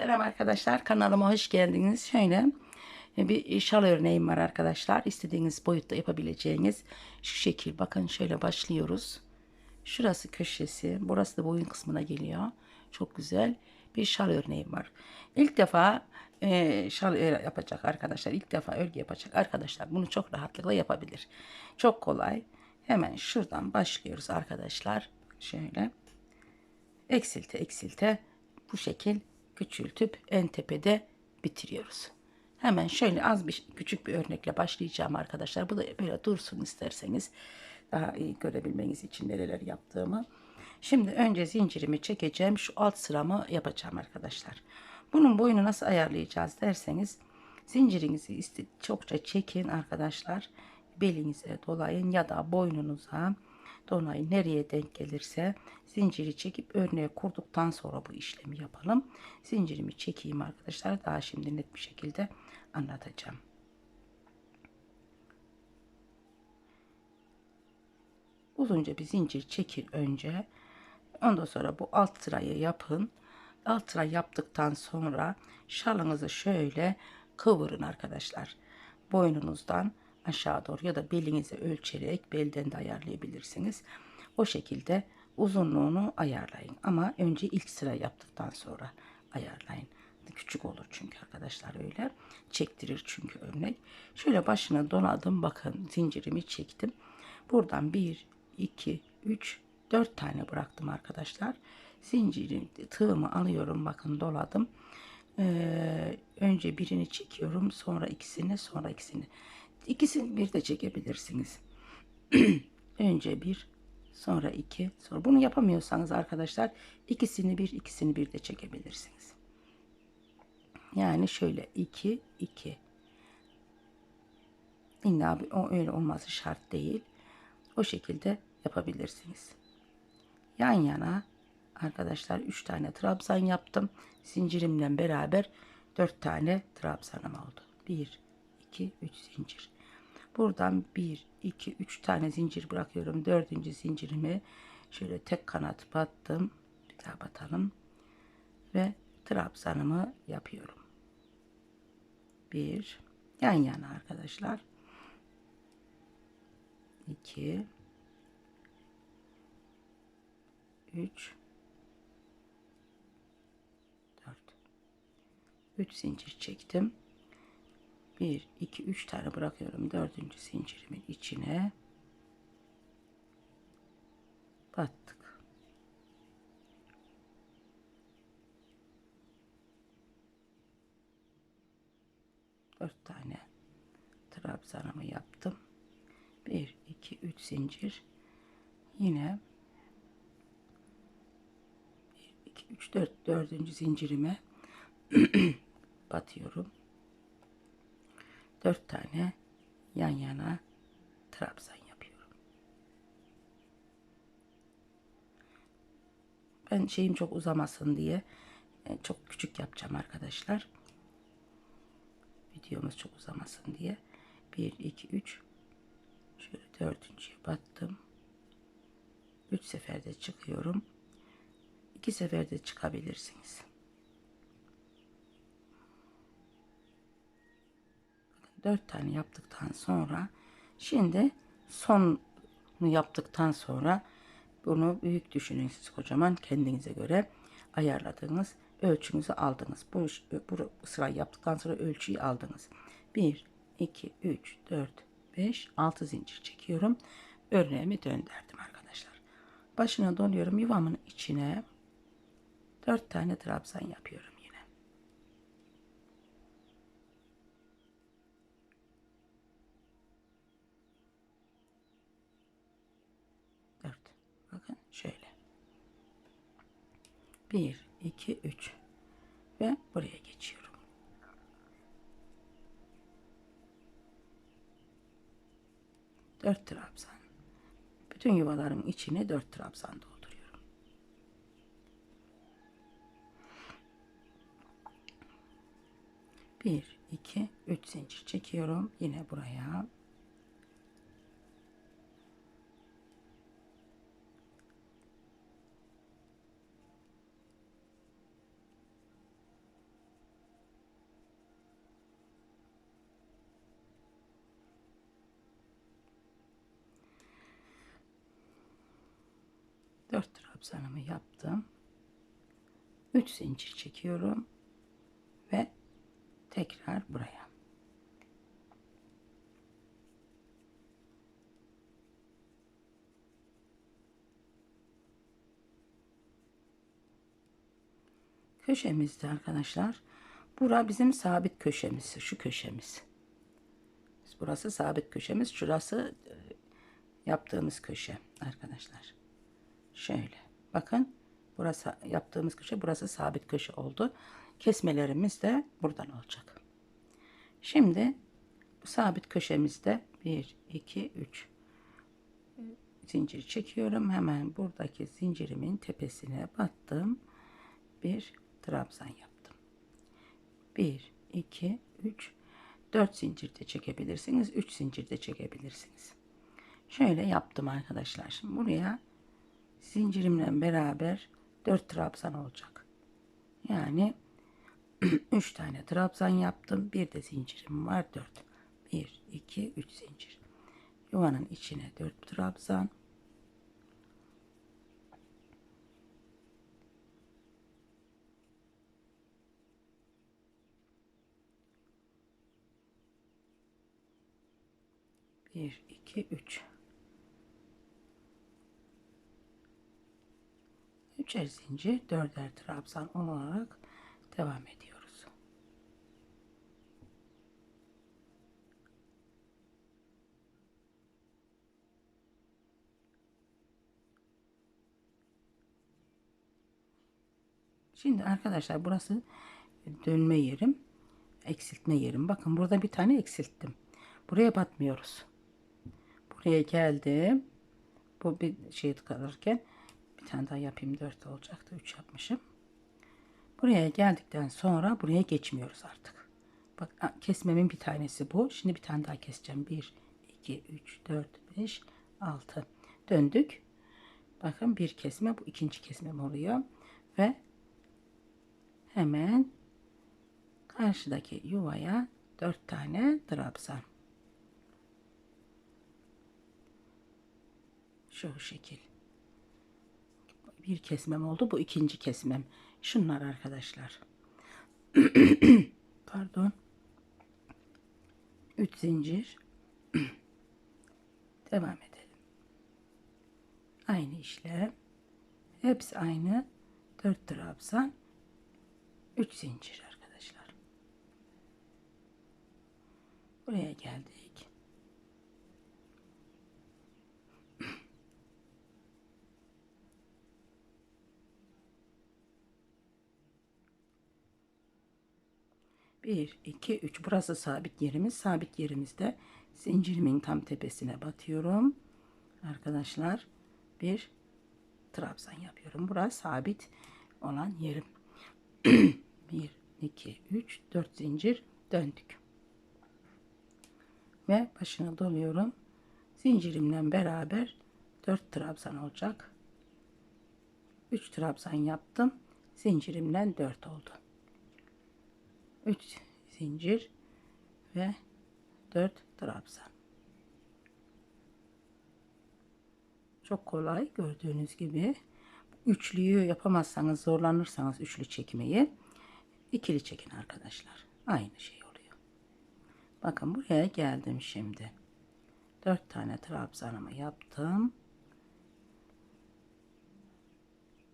Selam arkadaşlar kanalıma hoş geldiniz. Şöyle e, bir şal örneğim var arkadaşlar. İstediğiniz boyutta yapabileceğiniz şu şekil. Bakın şöyle başlıyoruz. Şurası köşesi. Burası da boyun kısmına geliyor. Çok güzel bir şal örneğim var. İlk defa e, şal ör- yapacak arkadaşlar. İlk defa örgü yapacak arkadaşlar. Bunu çok rahatlıkla yapabilir. Çok kolay. Hemen şuradan başlıyoruz arkadaşlar. Şöyle eksilte eksilte bu şekil küçültüp en tepede bitiriyoruz. Hemen şöyle az bir küçük bir örnekle başlayacağım arkadaşlar. Bu da böyle dursun isterseniz daha iyi görebilmeniz için nereler yaptığımı. Şimdi önce zincirimi çekeceğim. Şu alt sıramı yapacağım arkadaşlar. Bunun boyunu nasıl ayarlayacağız derseniz zincirinizi çokça çekin arkadaşlar. Belinize dolayın ya da boynunuza dolayın nereye denk gelirse zinciri çekip örneğe kurduktan sonra bu işlemi yapalım. Zincirimi çekeyim arkadaşlar. Daha şimdi net bir şekilde anlatacağım. Uzunca bir zincir çekin önce. Ondan sonra bu alt sırayı yapın. Alt sıra yaptıktan sonra şalınızı şöyle kıvırın arkadaşlar. Boynunuzdan aşağı doğru ya da belinize ölçerek belden de ayarlayabilirsiniz. O şekilde uzunluğunu ayarlayın. Ama önce ilk sıra yaptıktan sonra ayarlayın. Küçük olur çünkü arkadaşlar öyle. Çektirir çünkü örnek. Şöyle başına doladım. Bakın zincirimi çektim. Buradan 1, 2, 3, 4 tane bıraktım arkadaşlar. Zincirin tığımı alıyorum. Bakın doladım. Ee, önce birini çekiyorum. Sonra ikisini sonra ikisini. İkisini bir de çekebilirsiniz. önce bir sonra iki sonra bunu yapamıyorsanız arkadaşlar ikisini bir ikisini bir de çekebilirsiniz. Yani şöyle 2 2 İlla o öyle olması şart değil. O şekilde yapabilirsiniz. Yan yana arkadaşlar 3 tane trabzan yaptım. Zincirimle beraber 4 tane trabzanım oldu. 1 2 3 zincir. Buradan 1 2 3 tane zincir bırakıyorum. Dördüncü zincirimi şöyle tek kanat battım. Bir daha batalım. Ve trabzanımı yapıyorum. 1 yan yana arkadaşlar. 2 3 4 3 zincir çektim. 1 2 3 tane bırakıyorum dördüncü zincirimin içine battık. Dört tane trabzanımı yaptım. 1 2 3 zincir yine 1 2 3 4 dördüncü zincirime batıyorum. 4 tane yan yana trabzan yapıyorum. Ben şeyim çok uzamasın diye e, çok küçük yapacağım arkadaşlar. Videomuz çok uzamasın diye. 1 2 3 Şöyle dördüncüye battım. Üç seferde çıkıyorum. İki seferde çıkabilirsiniz. Dört tane yaptıktan sonra şimdi sonunu yaptıktan sonra bunu büyük düşünün siz kocaman kendinize göre ayarladığınız ölçünüzü aldınız. Bu, bu sırayı yaptıktan sonra ölçüyü aldınız. 1, 2, 3, 4, 5, 6 zincir çekiyorum. Örneğimi döndürdüm arkadaşlar. Başına doluyorum yuvamın içine 4 tane trabzan yapıyorum 1, 2, 3 ve buraya geçiyorum. Dört trabzan. Bütün yuvaların içine dört trabzan dolduruyorum. Bir, iki, üç zincir çekiyorum. Yine buraya 4 trabzanımı yaptım. 3 zincir çekiyorum ve tekrar buraya. Köşemizde arkadaşlar. Bura bizim sabit köşemiz. Şu köşemiz. Burası sabit köşemiz. Şurası e, yaptığımız köşe arkadaşlar. Şöyle. Bakın. Burası yaptığımız köşe. Burası sabit köşe oldu. Kesmelerimiz de buradan olacak. Şimdi bu sabit köşemizde 1, 2, 3 zincir çekiyorum. Hemen buradaki zincirimin tepesine battım. Bir trabzan yaptım. 1, 2, 3, 4 zincir de çekebilirsiniz. 3 zincir de çekebilirsiniz. Şöyle yaptım arkadaşlar. Şimdi buraya zincirimle beraber 4 trabzan olacak. Yani 3 tane trabzan yaptım. Bir de zincirim var 4. 1, 2, 3 zincir. Yuvanın içine 4 trabzan. Bir, iki, üç. Üçer zincir, dörder trabzan olarak devam ediyoruz. Şimdi arkadaşlar burası dönme yerim, eksiltme yerim. Bakın burada bir tane eksilttim. Buraya batmıyoruz. Buraya geldim. Bu bir şey kalırken bir tane daha yapayım. 4 olacaktı. 3 yapmışım. Buraya geldikten sonra buraya geçmiyoruz artık. Bak kesmemin bir tanesi bu. Şimdi bir tane daha keseceğim. 1, 2, 3, 4, 5, 6. Döndük. Bakın bir kesme. Bu ikinci kesmem oluyor. Ve hemen karşıdaki yuvaya 4 tane trabzan. Şu şekil. Bir kesmem oldu. Bu ikinci kesmem. Şunlar arkadaşlar. Pardon. 3 zincir. Devam edelim. Aynı işlem. Hepsi aynı. 4 trabzan. 3 zincir arkadaşlar. Buraya geldik. Bir, iki, üç. Burası sabit yerimiz. Sabit yerimizde zincirimin tam tepesine batıyorum. Arkadaşlar bir trabzan yapıyorum. Burası sabit olan yerim. 1, 2, 3, 4 zincir döndük. Ve başını doluyorum. Zincirimle beraber 4 trabzan olacak. 3 trabzan yaptım. Zincirimden 4 oldu. 3 zincir ve 4 trabzan. Çok kolay gördüğünüz gibi. Üçlüyü yapamazsanız zorlanırsanız üçlü çekmeyi ikili çekin arkadaşlar. Aynı şey oluyor. Bakın buraya geldim şimdi. 4 tane trabzanımı yaptım.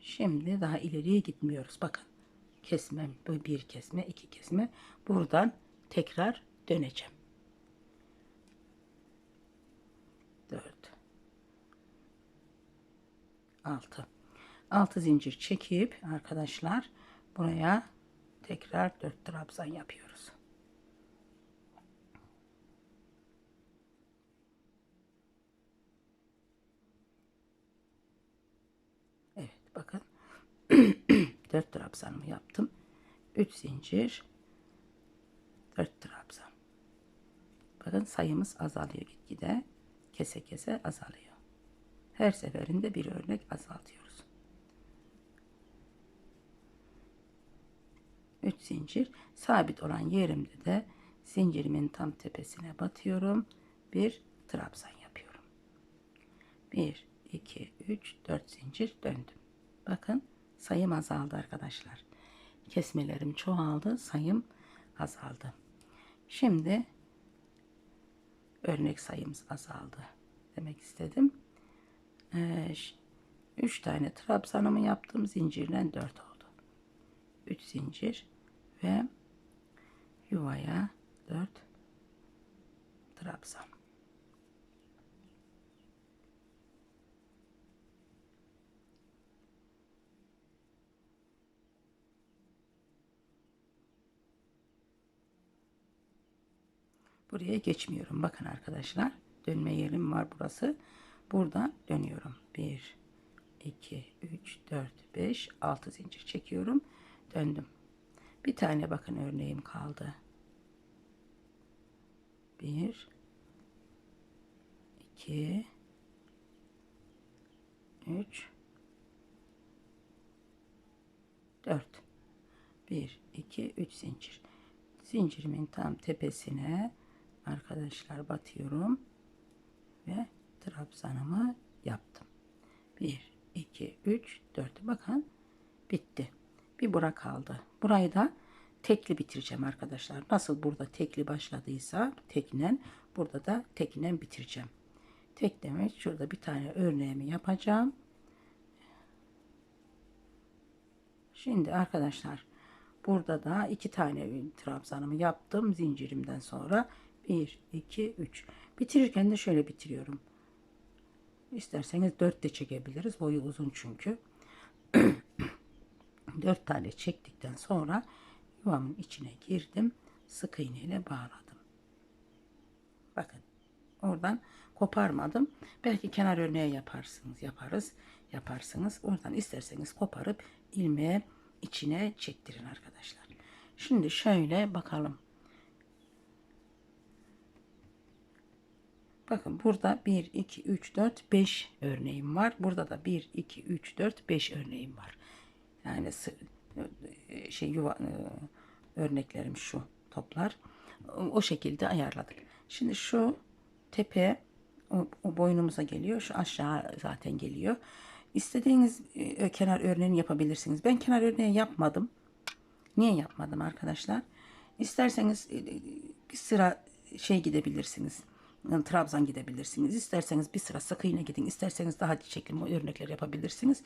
Şimdi daha ileriye gitmiyoruz. Bakın kesmem bir kesme iki kesme. Buradan tekrar döneceğim. 4 6 6 zincir çekip arkadaşlar buraya tekrar 4 trabzan yapıyoruz. Evet bakın 4 trabzanımı yaptım. 3 zincir 4 trabzan. Bakın sayımız azalıyor gitgide. Kese kese azalıyor. Her seferinde bir örnek azaltıyoruz. 3 zincir sabit olan yerimde de zincirimin tam tepesine batıyorum. Bir trabzan yapıyorum. 1 2, 3, 4 zincir döndüm. Bakın sayım azaldı arkadaşlar. Kesmelerim çoğaldı, sayım azaldı. Şimdi örnek sayımız azaldı demek istedim. 3 tane trabzanımı yaptım. Zincirden 4 oldu. 3 zincir ve yuvaya 4 trabzan. Buraya geçmiyorum. Bakın arkadaşlar. Dönme yerim var burası. Burada dönüyorum. 1, 2, 3, 4, 5, 6 zincir çekiyorum. Döndüm. Bir tane bakın örneğim kaldı. 1, 2, 3, 4. 1, 2, 3 zincir. Zincirimin tam tepesine arkadaşlar batıyorum ve trabzanımı yaptım. 1 2 3 4 bakın bitti. Bir bura kaldı. Burayı da tekli bitireceğim arkadaşlar. Nasıl burada tekli başladıysa teknen burada da teknen bitireceğim. Tek demek şurada bir tane örneğimi yapacağım. Şimdi arkadaşlar burada da iki tane trabzanımı yaptım zincirimden sonra 1 2 3 bitirirken de şöyle bitiriyorum İsterseniz 4 de çekebiliriz. Boyu uzun çünkü. 4 tane çektikten sonra yuvamın içine girdim. Sık iğne ile bağladım. Bakın oradan koparmadım. Belki kenar örneği yaparsınız, yaparız, yaparsınız. Oradan isterseniz koparıp ilmeğe içine çektirin arkadaşlar. Şimdi şöyle bakalım. Bakın burada 1, 2, 3, 4, 5 örneğim var. Burada da 1, 2, 3, 4, 5 örneğim var. Yani e, şey yuva e, örneklerim şu toplar. O şekilde ayarladık. Şimdi şu tepe o, boynumuza geliyor. Şu aşağı zaten geliyor. İstediğiniz e, kenar örneğini yapabilirsiniz. Ben kenar örneği yapmadım. Niye yapmadım arkadaşlar? İsterseniz bir sıra şey gidebilirsiniz Trabzan gidebilirsiniz. İsterseniz bir sıra sık gidin. İsterseniz daha çekim örnekler yapabilirsiniz.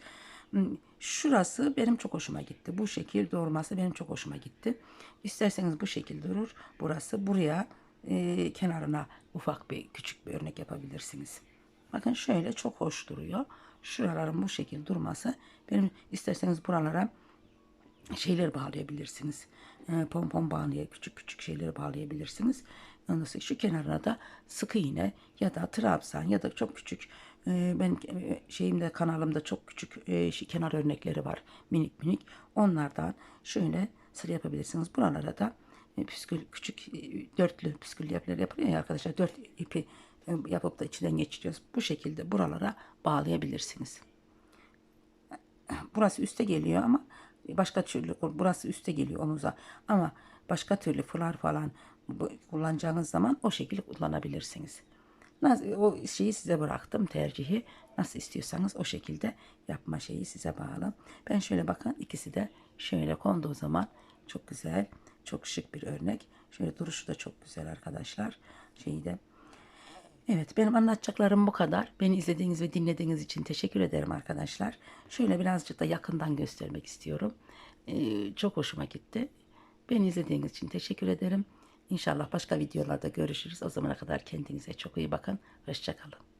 Hmm, şurası benim çok hoşuma gitti. Bu şekil doğurması benim çok hoşuma gitti. İsterseniz bu şekilde durur. Burası buraya e, kenarına ufak bir küçük bir örnek yapabilirsiniz. Bakın şöyle çok hoş duruyor. Şuraların bu şekil durması benim isterseniz buralara şeyler bağlayabilirsiniz. E, pompon bağlaya küçük küçük şeyleri bağlayabilirsiniz. Ondan sonra şu kenarına da sık iğne ya da trabzan ya da çok küçük e, ben e, şeyimde kanalımda çok küçük e, şey, kenar örnekleri var minik minik. Onlardan şöyle sıra yapabilirsiniz. Buralara da e, püskül küçük e, dörtlü püskül yapılar yapılıyor ya arkadaşlar dört ipi yapıp da içinden geçiriyoruz. Bu şekilde buralara bağlayabilirsiniz. Burası üste geliyor ama başka türlü burası üste geliyor omuza. Ama başka türlü fular falan kullanacağınız zaman o şekilde kullanabilirsiniz. O şeyi size bıraktım tercihi. Nasıl istiyorsanız o şekilde yapma şeyi size bağlı. Ben şöyle bakın ikisi de şöyle konduğu zaman çok güzel, çok şık bir örnek. Şöyle duruşu da çok güzel arkadaşlar. Şeyi de Evet benim anlatacaklarım bu kadar. Beni izlediğiniz ve dinlediğiniz için teşekkür ederim arkadaşlar. Şöyle birazcık da yakından göstermek istiyorum. Ee, çok hoşuma gitti. Beni izlediğiniz için teşekkür ederim. İnşallah başka videolarda görüşürüz. O zamana kadar kendinize çok iyi bakın. Hoşçakalın.